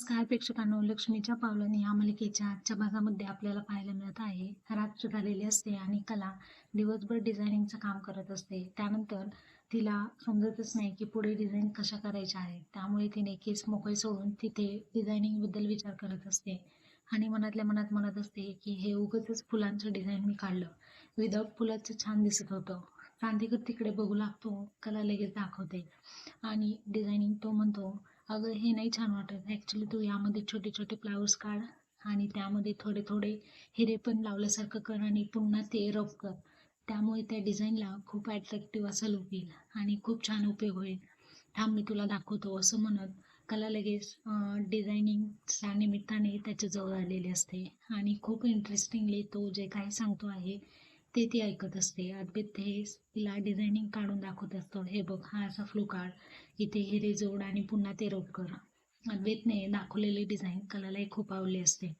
नमस्कार प्रेक्षकांनो लक्ष्मीच्या पावलांनी या मालिकेच्या आजच्या भागामध्ये आपल्याला पाहायला मिळत आहे. रात्र झालेली असते आणि कला दिवसभर डिझायनिंगचं काम करत असते. त्यानंतर तिला समजतच नाही की पुढे डिझाईन कशा करायच्या आहे त्यामुळे तिने केस मोकळे सोडून तिथे डिझायनिंगबद्दल विचार करत असते. आणि मनातल्या मनात म्हणत असते की हे उगाचच फुलांचं डिझाईन मी काढलं. विदाऊट फुलाचं छान दिसत होतं. क्रांतिकर तिकडे बघू लागतो. कला लगेच दाखवते. आणि डिझायनिंग तो म्हणतो अगं हे नाही छान वाटत. ॲक्च्युली तू यामध्ये छोटे छोटे फ्लावर्स काढ आणि त्यामध्ये थोडे थोडे हिरे पण लावल्यासारखं कर आणि पुन्हा ते रफ कर. त्यामुळे त्या डिझाईनला खूप ॲट्रॅक्टिव्ह असा लुक येईल आणि खूप छान उपयोग होईल. थांब मी तुला दाखवतो. असं म्हणत कला लगेच डिझायनिंगच्या निमित्ताने त्याच्याजवळ आलेली असते. आणि खूप इंटरेस्टिंगली तो जे काही सांगतो आहे ते ती ऐकत असते. अद्वैत हे तिला डिझायनिंग काढून दाखवत असतो. हे बघ हा असा फ्लू काढ इथे हिरे जोड आणि पुन्हा ते रोप कर. अद्वैतने दाखवलेली डिझाईन कलालाही खूप आवडली असते.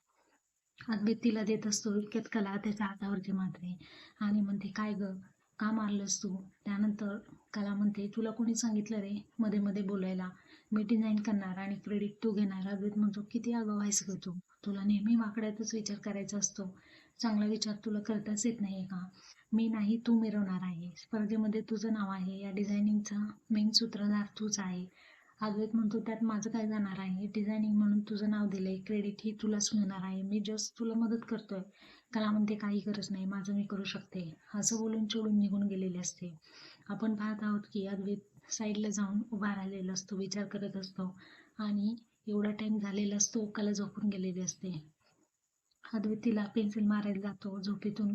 अद्वैत तिला देत असतो इतक्यात कला त्याच्या हातावरची मारते आणि म्हणते काय ग? का मारलंस तू? त्यानंतर कला म्हणते तुला कोणी सांगितलं रे मध्ये मध्ये बोलायला? मी डिझाईन करणार आणि क्रेडिट तू घेणार. अद्वैत म्हणतो किती आगाऊ आहेस ग तू? तुला नेहमी वाकड्यातच विचार करायचा असतो. चांगला विचार तुला करताच येत नाही का? मी नाही तू मिरवणार आहे स्पर्धेमध्ये तुझं नाव आहे. या डिझायनिंगचा मेन सूत्रधार तूच आहे. अद्वैत म्हणतो त्यात माझं काय जाणार आहे? डिझायनिंग म्हणून तुझं नाव दिलंय. क्रेडिट ही तुलाच मिळणार आहे. मी जस्ट तुला मदत करतोय. कला म्हणते काही गरज नाही. माझं मी करू शकते. असं बोलून चिडून निघून गेलेले असते. आपण पाहत आहोत की अद्वैत साईडला जाऊन उभा राहिलेला असतो विचार करत असतो. आणि एवढा टाईम झालेला असतो कला झोपून गेलेली असते. अद्वैत तिला पेन्सिल मारायला जातो. झोपेतून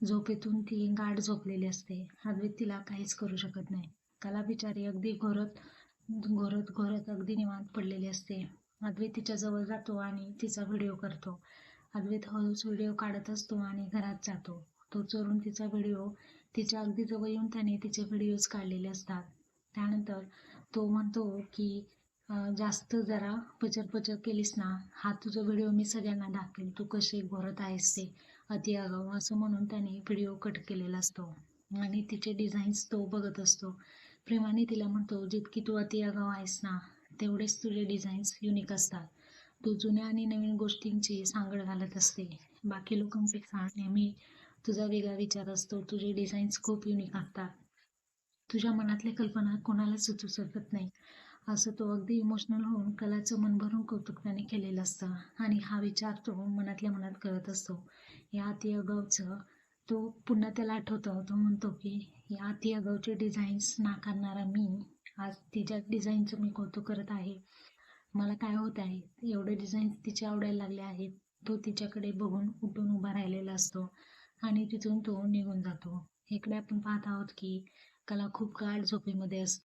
झोपेतून ती गाढ झोपलेली असते. अद्वैत तिला काहीच करू शकत नाही. कला बिचारी अगदी घोरत घोरत घोरत अगदी निवांत पडलेली असते. अद्वैत तिच्याजवळ जातो आणि तिचा व्हिडिओ करतो. अद्वैत हळूच व्हिडिओ काढत असतो आणि घरात जातो. तो चोरून तिचा व्हिडिओ तिच्या अगदी जवळ येऊन त्याने तिचे व्हिडिओज काढलेले असतात. त्यानंतर तो म्हणतो की जास्त जरा पचर पचर केलीस ना हा तुझा व्हिडिओ मी सगळ्यांना दाखवेल तू कसे घोरत आहेस ते अति आगाऊ असं म्हणून त्याने व्हिडिओ कट केलेला असतो. आणि तिचे डिझाईन्स तो बघत असतो. प्रेमाने तिला म्हणतो जितकी तू अति आगाऊ आहेस ना तेवढेच तुझे डिझाईन्स युनिक असतात. तू जुन्या आणि नवीन गोष्टींची सांगड घालत असते. बाकी लोकांपेक्षा नेहमी तुझा वेगळा विचार असतो. तुझे डिझाईन्स खूप युनिक असतात. तुझ्या मनातल्या कल्पना कोणाला सुचू शकत नाही. असं तो अगदी इमोशनल होऊन कलाचं मन भरून कौतुक त्याने केलेलं असतं. आणि हा विचार तो मनातल्या मनात करत असतो. या अति तो पुन्हा त्याला आठवतो. तो म्हणतो की या अति डिझाईन्स नाकारणारा मी आज तिच्या डिझाईनचं मी कौतुक करत आहे. मला काय होत आहे? एवढे डिझाईन्स तिचे आवडायला लागले आहेत. तो तिच्याकडे बघून उठून उभा राहिलेला असतो. आणि तिथून तो निघून जातो. इकडे आपण पाहत आहोत की कला खूप गाढ झोपेमध्ये असतो.